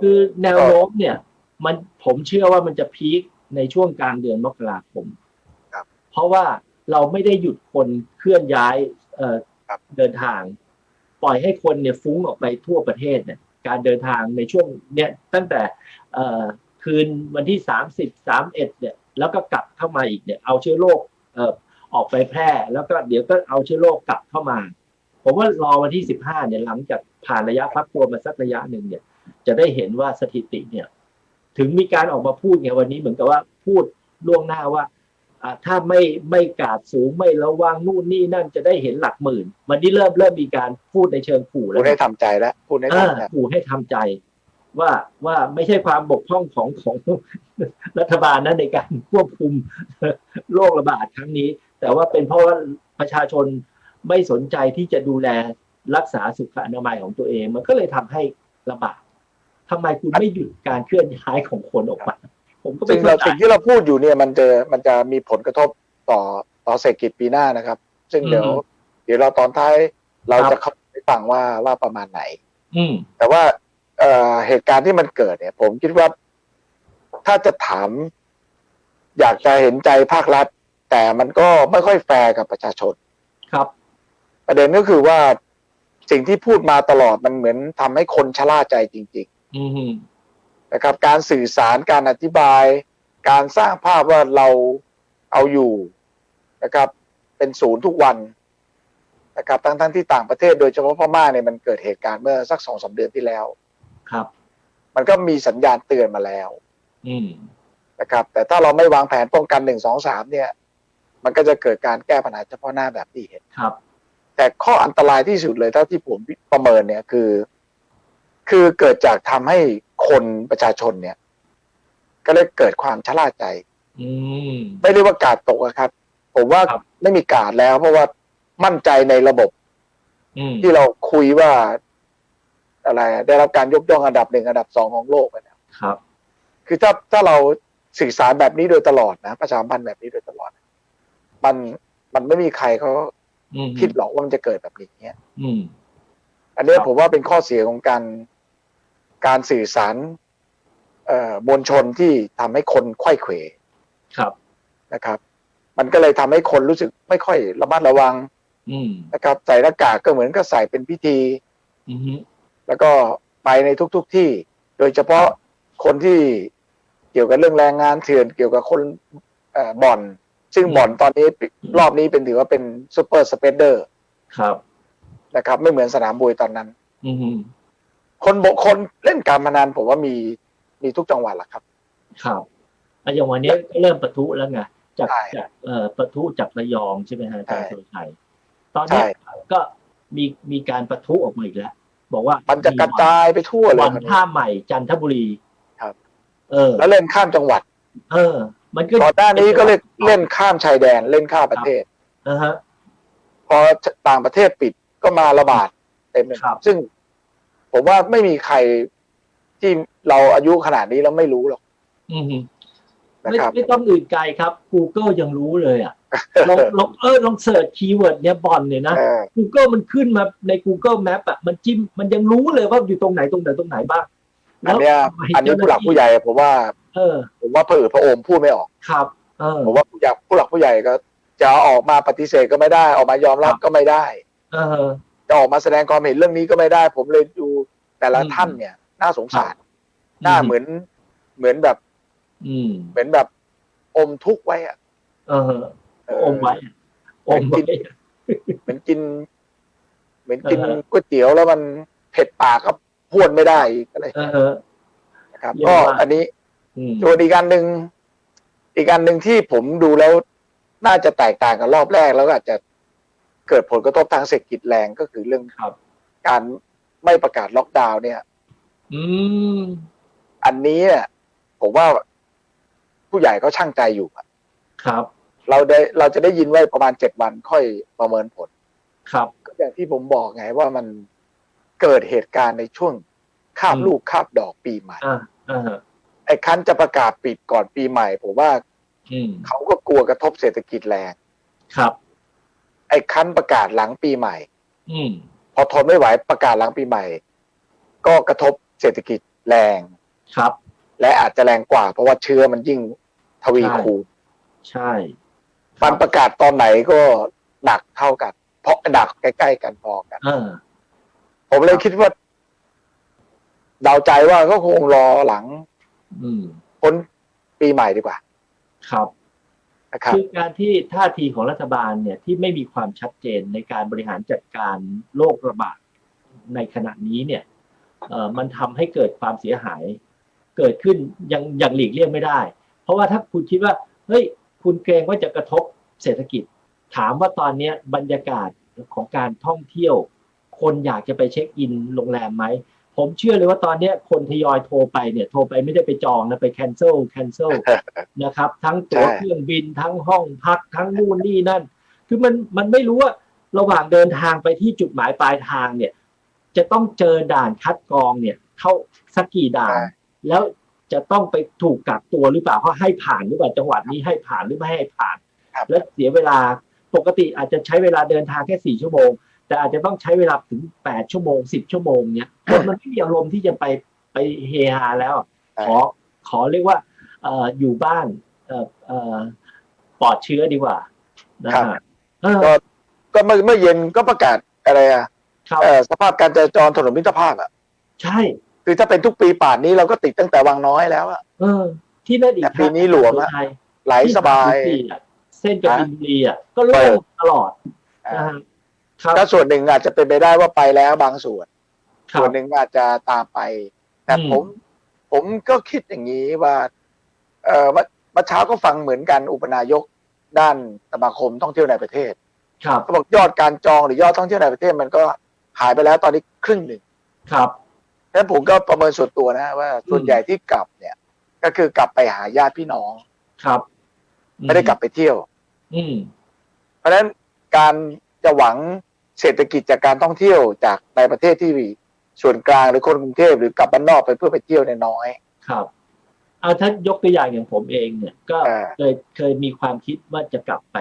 คือแนวโน้มเนี่ย มันผมเชื่อว่ามันจะพีคในช่วงกลางเดือนมกราคมครับเพราะว่าเราไม่ได้หยุดคนเคลื่อนย้ายเอ่อครับเดินทาง ปล่อยให้คนเนี่ยฟุ้งออกไปทั่วประเทศเนี่ย การเดินทางในช่วงเนี่ยตั้งแต่เอ่อคืนวันที่สามสิบสามเอ็ดเนี่ย แล้วก็กลับเข้ามาอีกเนี่ย เอาเชื้อโรคเอ่อออกไปแพร่ แล้วก็เดี๋ยวก็เอาเชื้อโรคกลับเข้ามา ผมว่ารอวันที่สิบห้าเนี่ยหลังจากผ่านระยะพักตัวมาสักระยะหนึ่งเนี่ย จะได้เห็นว่าสถิติเนี่ย ถึงมีการออกมาพูดไงวันนี้เหมือนกับว่าพูดล่วงหน้าว่าอ่าถ้าไม่ไม่กาดสูงไม่ระวังนู่นนี่นั่นจะได้เห็นหลักหมื่น วันนี้เริ่มเริ่มมีการพูดในเชิงขู่พูแล้ดวให้ทำใจแล้วพูดให้อ่าทำใจขู่ให้ทำใจ ว่าว่าไม่ใช่ความบกพร่องของของรัฐบาลนะในการควบคุมโรคระบาดครั้งนี้ แต่ว่าเป็นเพราะว่าประชาชนไม่สนใจที่จะดูแลรักษาสุขอนามัยของตัวเอง มันก็เลยทำให้ระบาด ทำไมคุณไม่หยุดการเคลื่อนย้ายของคนออกมา ผมก็ไม่สิ่งเข้าเราใจสิ่งที่เราพูดอยู่เนี่ยมันจะมันจะมีผลกระทบต่อต่อเศรษฐกิจปีหน้านะครับ ซึ่งเดี๋ยวอืมเดี๋ยวเราตอนท้ายเราครับจะเข้าไปฟังว่าว่าประมาณไหน อืมแต่ว่าเอ่อเหตุการณ์ที่มันเกิดเนี่ย ผมคิดว่าถ้าจะถาม อยากจะเห็นใจภาครัฐ แต่มันก็ไม่ค่อยแฟร์กับประชาชน ครับ ประเด็นก็คือว่าสิ่งที่พูดมาตลอดมันเหมือนทำให้คนชะล่าใจจริง อืมๆนะครับ การสื่อสารการอธิบาย การสร้างภาพว่าเราเอาอยู่นะครับ เป็นศูนย์ทุกวันนะครับทั้งทั้งๆที่ต่างประเทศโดยเฉพาะพม่าเนี่ยมันเกิดเหตุการณ์เมื่อสักสองสาเดือนที่แล้ว ครับ มันก็มีสัญญาณเตือนมาแล้ว อืมนะครับ แต่ถ้าเราไม่วางแผนป้องกันหนึ่งสองสามเนี่ย มันก็จะเกิดการแก้ปัญหาเฉพาะหน้าแบบที่เห็นครับ แต่ข้ออันตรายที่สุดเลยเท่าที่ผมประเมินเนี่ยคือ คือเกิดจากทำให้คนประชาชนเนี่ย ก็เลยเกิดความชะล่าใจอืมไม่เรียกว่ากาดตกอะครับ ผมว่าครับไม่มีกาดแล้ว เพราะว่ามั่นใจในระบบอืมที่เราคุยว่า อะไรอะได้รับการยกย่องอันดับหนึ่งอันดับสองของโลกไปแล้วครับ คือถ้าถ้าเราสื่อสารแบบนี้โดยตลอดนะประชาสัมพันธ์แบบนี้โดยตลอด มันมันไม่มีใครเขาอืมคิดหรอกว่ามันจะเกิดแบบนี้อืมอันเนี้ยครับผมว่าเป็นข้อเสียของการ การสื่อสารเอ่อมวลชนที่ทำให้คนไขว้เขวครับนะครับ มันก็เลยทำให้คนรู้สึกไม่ค่อยระมัดระวังอืมนะครับ ใส่หน้ากากก็เหมือนก็ใส่เป็นพิธีอืมแล้วก็ไปในทุกๆทที่ โดยเฉพาะคนที่เกี่ยวกับเรื่องแรงงานเถื่อนเกี่ยวกับคนเอ่อบ่อน ซึ่งบ่อนตอนนี้รอบนี้เป็นถือว่าเป็นซูเปอร์สเปเดอร์ ครับนะครับ ไม่เหมือนสนามมวยตอนนั้น อืม คนบกคนเล่นการพนันผมว่ามีมีทุกจังหวัดแหละครับ ครับอะอย่างวันนี้ก็เริ่มประทุแล้วไงจากใช่จากเอ่อประทุจากระยองใช่ไหมฮะอาจารย์ใช่สุรชัยตอนนี้ใช่ก็มีมีการประทุออกมาอีกแล้วบอกว่ามันจะกระจายไปทั่วเลยวันครับท่าใหม่จันทบุรีครับ เออ แล้วเล่นข้ามจังหวัด เออ มันก็ก่อนหน้านี้ก็เล่นเล่นข้ามชายแดนเล่นข้ามประเทศนะฮะพอต่างประเทศปิดก็มาระบาดเต็มเลยครับซึ่ง ผมว่าไม่มีใครที่เราอายุขนาดนี้แล้วไม่รู้หรอกอืมนะไม่ครับไม่ต้องอื่นไกลครับ Google ยังรู้เลยอะลองลองเออลองเสิร์ชคีย์เวิร์ดเนี่ยบอลเนี่ยนะเออ Google มันขึ้นมาใน Google Map อะมันจิ้มมันยังรู้เลยว่าอยู่ตรงไหนตรงไหนตรงไหนบ้างอันเนี้ยแล้วทำไมอันนี้ผู้หลักผู้ใหญ่ผมว่า เออ ผมว่าเผื่อพระโอมพูดไม่ออกครับ เออผมว่าผู้ใหญ่ผู้หลักผู้ใหญ่ก็ จะออกมาปฏิเสธก็ไม่ได้ ออกมายอมรับครับก็ไม่ได้ เออ จะออกมาแสดงความเห็นเรื่องนี้ก็ไม่ได้ ผมเลยดูแต่ละอืมท่านเนี่ย น่าสงสารหน้าเหมือนเหมือนแบบ อืมเหมือนแบบอมทุกข์ไว้อะเออเอออมไว้อมไว้เหมือนกิน เหมือนกินเออก๋วยเตี๋ยวแล้วมันเผ็ดปากก็พรวนไม่ได้อีกอะไรเออนะครับเรียกก็ว่าอันนี้อืมส่วนอีกการหนึ่งอีกการหนึ่งที่ผมดูแล้ว น่าจะแตกต่างกับรอบแรกแล้วก็อาจจะ เกิดผลกระทบทางเศรษฐกิจแรงก็คือเรื่องครับ การไม่ประกาศล็อกดาวน์เนี่ย อืม อันนี้เนี่ยผมว่าผู้ใหญ่ก็ช่างใจอยู่อะครับ เราได้เราจะได้ยินไว้ประมาณเจ็ดวันค่อยประเมินผล ครับ ก็อย่างที่ผมบอกไงว่ามันเกิดเหตุการณ์ในช่วงคาบอืมลูกคาบดอกปีใหม่อ่าอ่าไอ้คันจะประกาศปิดก่อนปีใหม่ ผมว่าอืมเขาก็กลัวกระทบเศรษฐกิจแรง ครับ ไอ้คันประกาศหลังปีใหม่ อืม พอทนไม่ไหวประกาศหลังปีใหม่ ก็กระทบเศรษฐกิจแรง ครับ และอาจจะแรงกว่า เพราะว่าเชื้อมันยิ่งทวีใช่คูณใช่คมัรันบประกาศตอนไหนก็หนักเท่ากัน เพราะหนักใกล้ๆกันพอกัน เออ ผมเลยคิดว่าเดาใจว่าก็คงรอหลังอืม พ้นปีใหม่ดีกว่า ครับนะ คือการที่ท่าทีของรัฐบาลเนี่ยที่ไม่มีความชัดเจนในการบริหารจัดการโรคระบาดในขณะนี้เนี่ยมันทำให้เกิดความเสียหาย เกิดขึ้นยังยังหลีกเลี่ยงไม่ได้ เพราะว่าถ้าคุณคิดว่าเฮ้ยคุณเกรงว่าจะกระทบเศรษฐกิจ ถามว่าตอนนี้บรรยากาศของการท่องเที่ยว คนอยากจะไปเช็คอินโรงแรมไหม ผมเชื่อเลยว่าตอนเนี้ยคนทยอยโทรไปเนี่ยโทรไปไม่ได้ไปจองนะไป cancel cancel นะครับ ทั้งตั๋วใช่เครื่องบินทั้งห้องพักทั้งนู่นนี่นั่น คือมันมันไม่รู้ว่าระหว่างเดินทางไปที่จุดหมายปลายทางเนี่ย จะต้องเจอด่านคัดกรองเนี่ย เข้าสักกี่ด่านใช่แล้วจะต้องไปถูกกักตัวหรือเปล่าเขาให้ผ่านหรือเปล่าจังหวัดนี้ให้ผ่านหรือไม่ให้ผ่านครับแล้วเสียเวลาปกติอาจจะใช้เวลาเดินทางแค่สี่ชั่วโมง แต่อาจจะต้องใช้เวลาถึงแปดชั่วโมงสิบชั่วโมงเนี่ยคนมันไม่มีอารมณ์ที่จะไปไปเฮฮาแล้ว ขอขอเรียกว่าเอ่ออยู่บ้านเอ่อเอ่อปลอดเชื้อดีกว่านะครัฮะบเออก็ก็เมื่อเมื่อเย็นก็ประกาศอะไรอะครับเอ่อสภาพการจราจรถนนมิตรภาพอะ ใช่ คือถ้าเป็นทุกปีป่านนี้เราก็ติดตั้งแต่วังน้อยแล้วอะเออ ที่นั่นอีกแต่ปีนี้หลวมอะไทยไหลสบายที่สมสิบสี่อะเส้นกบินบุรีอะก็โล่งตลอดนะฮะ ครับถ้าส่วนหนึ่งอาจจะเป็นไปได้ว่าไปแล้วบางส่วน ครัส่วบนหนึ่งอาจจะตามไป แต่อืม ผม ผมก็คิดอย่างนี้ว่า เออเมื่อเมื่อเช้าก็ฟังเหมือนกันอุปนายกด้านสมาคมท่องเที่ยวในประเทศ ครับเขาบอกยอดการจองหรือยอดท่องเที่ยวในประเทศมันก็หายไปแล้วตอนนี้ครึ่งหนึ่งครับ ฉะนั้นผมก็ประเมินส่วนตัวนะว่าส่วนอืมใหญ่ที่กลับเนี่ย ก็คือกลับไปหาญาติพี่น้อง ครับไม่ได้กลับไปเที่ยว อืม เพราะฉะนั้นการจะหวัง เศรษฐกิจจากการท่องเที่ยวจากในประเทศที่ส่วนกลางหรือคนกรุงเทพหรือกลับบ้านนอกไปเพื่อไปเที่ยวเนี่ยน้อย ครับเอาถ้ายกตัวอย่างอย่างผมเองเนี่ย ก็อ่าเคยเคยมีความคิดว่าจะกลับไป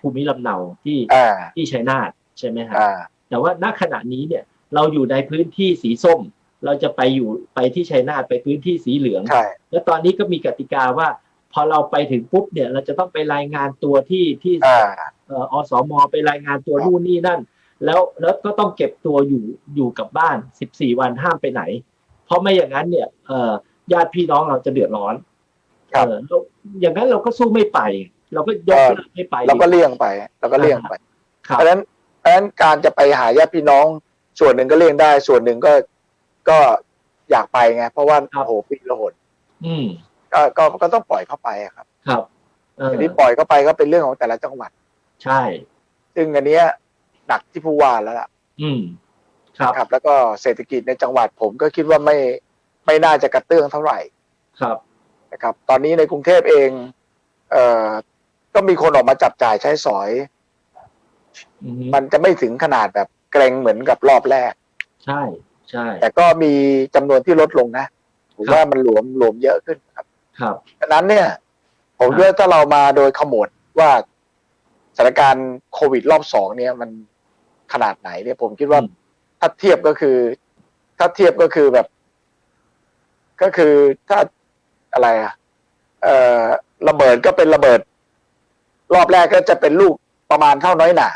ภูมิลำเนาที่อ่า ที่ชัยนาทใช่ไหมฮะ อ่า แต่ว่าณขณะนี้เนี่ยเราอยู่ในพื้นที่สีส้ม เราจะไปอยู่ไปที่ชัยนาทไปพื้นที่สีเหลือง ใช่ แล้วตอนนี้ก็มีกติกาว่า พอเราไปถึงปุ๊บเนี่ย เราจะต้องไปรายงานตัวที่ที่อ่า เอ่ออสมไปรายงานตัวนู่นนี่นั่น แล้วแล้วก็ต้องเก็บตัวอยู่อยู่กับบ้าน 14 วันห้ามไปไหน เพราะไม่อย่างนั้นเนี่ยเอ่อญาติพี่น้องเราจะเดือดร้อนครับเออแล้วอย่างนั้นเราก็สู้ไม่ไป เราก็ยกเลิกไม่ไปเราก็เลี่ยงไปเราก็เลี่ยงไปครับเพราะฉะนั้นเพราะฉะนั้นการจะไปหาญาติพี่น้อง ส่วนหนึ่งก็เลี่ยงได้ ส่วนหนึ่งก็ก็อยากไปไงเพราะว่าโอ้โหปีละหนอืมก็ก็ก็ต้องปล่อยเข้าไปอะครับ ครับเออทีนี้ปล่อยเข้าไปก็เป็นเรื่องของแต่ละจังหวัด ใช่ ซึ่งอันเนี้ย หนักที่ผู้ว่าแล้วล่ะอืมครับครับ แล้วก็เศรษฐกิจในจังหวัดผมก็คิดว่าไม่ไม่น่าจะกระเตื้องเท่าไหร่ครับนะครับ ตอนนี้ในกรุงเทพเอง เอ่อก็มีคนออกมาจับจ่ายใช้สอยอืมมันจะไม่ถึงขนาดแบบเกรงเหมือนกับรอบแรก ใช่ใช่ แต่ก็มีจำนวนที่ลดลงนะผมว่ามันหลวมหลวมเยอะขึ้นครับ ครับดังนั้นเนี่ย ผมครับคิดว่าถ้าเรามาโดยขมวดว่าสถานการณ์โควิดรอบสองเนี่ยมัน ขนาดไหนเนี่ยผมคิดว่าอืมถ้าเทียบก็คือ ถ้าเทียบก็คือแบบ ก็คือถ้าอะไรอะเอ่อระเบิดก็เป็นระเบิด รอบแรกก็จะเป็นลูกประมาณเท่าน้อยหนา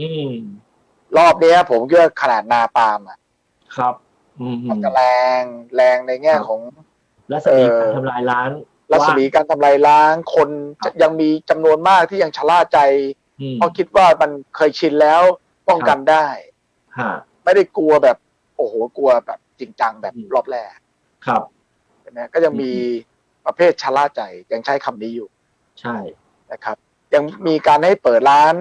อืมรอบเนี้ย ผมคิดว่าขนาดนาปาล์มอะครับ อืมมันจะแรงแรงในแง่ครับของรัศมีเอ่อการทำลายล้างรัศมีการทำลายล้าง คนครับยังมีจำนวนมากที่ยังชะล่าใจอืมเพราะคิดว่ามันเคยชินแล้ว ป้องกันได้ ฮะ ไม่ได้กลัวแบบ โอ้โหกลัวแบบจริงจังแบบอืมรอบแรกครับนะก็ยังมีประเภทชะล่าใจยังใช้คำนี้อยู่ใช่ นะครับ ยังมีการให้เปิดร้าน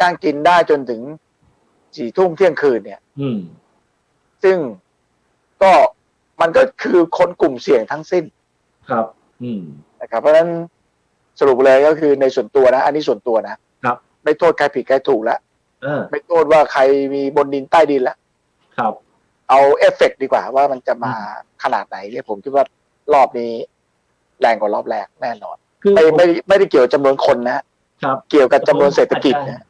จ้างกินได้จนถึงสี่ทุ่มเที่ยงคืนเนี่ย อืม ซึ่งก็มันก็คือคนกลุ่มเสี่ยงทั้งสิ้นครับ อืม นะครับเพราะฉะนั้นสรุปเลยก็คือในส่วนตัวนะ อันนี้ส่วนตัวนะครับ ไม่โทษใครผิดใครถูกแล้วเออ ไม่โทษว่าใครมีบนดินใต้ดินแล้วครับ เอาเอฟเฟกต์ดีกว่าว่ามันจะมาขนาดไหนเนี่ยผมคิดว่ารอบนี้แรงกว่ารอบแรกแน่นอนคือไม่ไม่ไม่ได้เกี่ยวกับจำนวนคนนะครับ เกี่ยวกับจำนวนเศรษฐกิจนะ